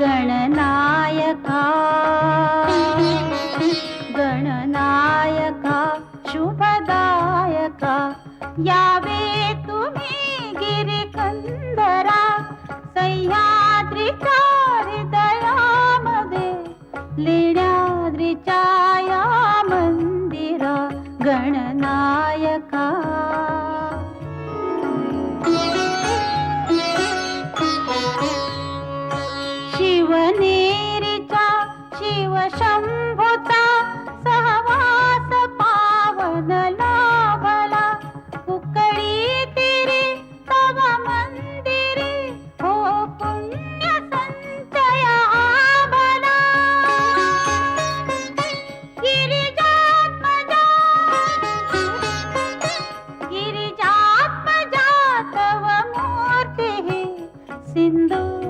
गणनायका। गणनायका शुभदायका। यावे तुम्ही गिरिकंदरा सह्याद्रीच्या हृदयामध्ये लेण्याद्रीच्या या मंदिरा। गणनायका। शिवनेरीचा शिवशंभूचा सहवास पावन लाभला. कुकळी तिरी तव मंदिरी हो पुण्य संचय आभला गिरिजात्मजा गिरिजात्मजा तव मूर्ती सिंधू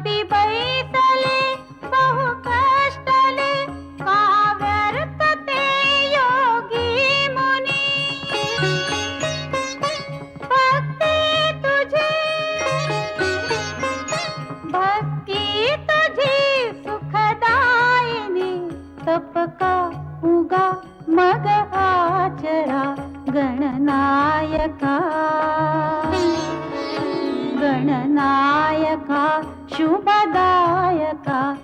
गणनायका शुभदायका।